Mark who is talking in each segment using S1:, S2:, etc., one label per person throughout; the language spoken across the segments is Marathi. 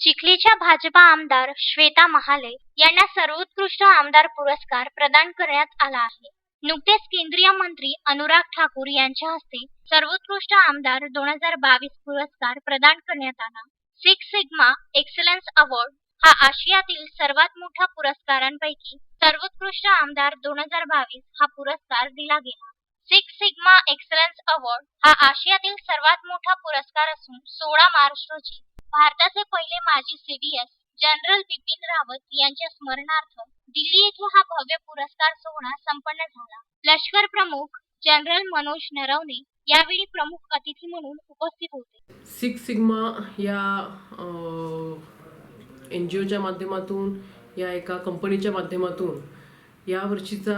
S1: चिखलीच्या भाजपा आमदार श्वेता महाले यांना सर्वोत्कृष्ट आमदार पुरस्कार प्रदान करण्यात आला आहे. नुकतेच केंद्रीय मंत्री अनुराग ठाकूर यांच्या हस्ते सर्वोत्कृष्ट आमदार दोन हजार बावीस पुरस्कार प्रदान करण्यात आला. सिक्स सिग्मा एक्सलन्स अवॉर्ड हा आशियातील सर्वात मोठा पुरस्कारांपैकी सर्वोत्कृष्ट आमदार दोन हजार बावीस हा पुरस्कार दिला गेला. सिक्स सिग्मा एक्सलन्स अवॉर्ड हा आशियातील सर्वात मोठा पुरस्कार असून सोळा मार्च रोजी भारताचे पहिले माजी सीडीएस जनरल बिपिन रावत यांच्या स्मरणार्थ दिल्ली येथे हा भव्य पुरस्कार सोहळा संपन्न झाला. लष्कर प्रमुख जनरल मनोज नरवणे यावेळी प्रमुख अतिथी म्हणून उपस्थित होते.
S2: सिक्स सिग्मा या एन जी ओच्या माध्यमातून या एका कंपनीच्या माध्यमातून यावर्षीचा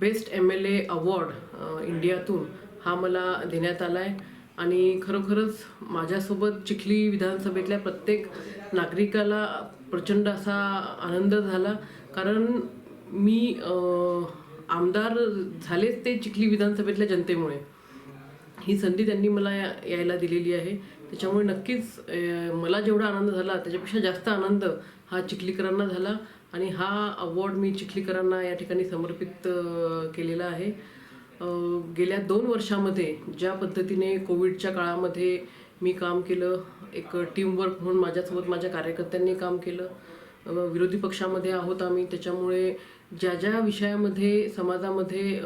S2: best M L A award इंडियातून हा मला देण्यात आला आहे आणि खरोखरच माझ्यासोबत चिखली विधानसभेतल्या प्रत्येक नागरिकाला प्रचंड असा आनंद झाला. कारण मी आमदार झालेच ते चिखली विधानसभेतल्या जनतेमुळे. ही संधी त्यांनी मला या- यायला दिलेली आहे. त्याच्यामुळे नक्कीच मला जेवढा आनंद झाला त्याच्यापेक्षा जास्त आनंद हा चिखलीकरांना झाला. आणि हा अवॉर्ड मी चिखलीकरांना या ठिकाणी समर्पित केलेला आहे. गेल्या दोन वर्षामध्ये ज्या पद्धतीने कोविडच्या काळामध्ये मी काम केलं एक टीमवर्क म्हणून माझ्यासोबत माझ्या कार्यकर्त्यांनी काम केलं विरोधी पक्षामध्ये आहोत आम्ही. त्याच्यामुळे ज्या ज्या विषयामध्ये समाजामध्ये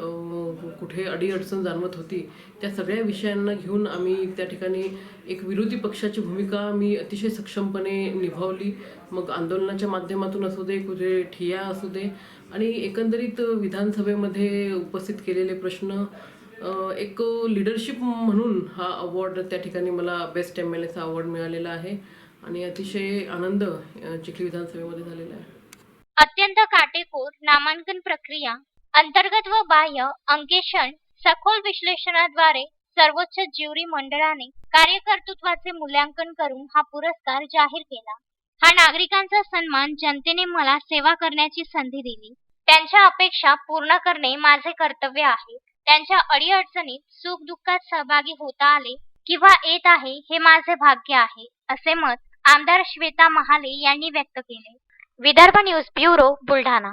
S2: कुठे अडीअडचण जाणवत होती त्या सगळ्या विषयांना घेऊन आम्ही त्या ठिकाणी एक विरोधी पक्षाची भूमिका मी अतिशय सक्षमपणे निभावली. मग आंदोलनाच्या माध्यमातून असू दे कुठे ठिया असू दे आणि एकंदरीत विधानसभेमध्ये उपस्थित केलेले प्रश्न एक लिडरशिप म्हणून हा अवॉर्ड त्या ठिकाणी मला बेस्ट एम एल एचा अवॉर्ड मिळालेला आहे. आणि अतिशय आनंद चिखली विधानसभेमध्ये झालेला आहे.
S1: अत्यंत काटेकोर नामांकन प्रक्रिया अंतर्गत व बाह्य अंकेक्षण सखोल विश्लेषणाद्वारे सर्वोच्च ज्युरी मंडळाने कार्यकर्तृत्वाचे मूल्यांकन करून हा पुरस्कार जाहीर केला. हा नागरिकांचा सन्मान जनतेने मला सेवा करण्याची संधी दिली. त्यांच्या अपेक्षा पूर्ण करणे माझे कर्तव्य आहे. त्यांच्या अडीअडचणीत सुख दुःखात सहभागी होता आले किंवा येत आहे हे माझे भाग्य आहे असे मत आमदार श्वेता महाले यांनी व्यक्त केले. Vidarbha news bureau Buldhana.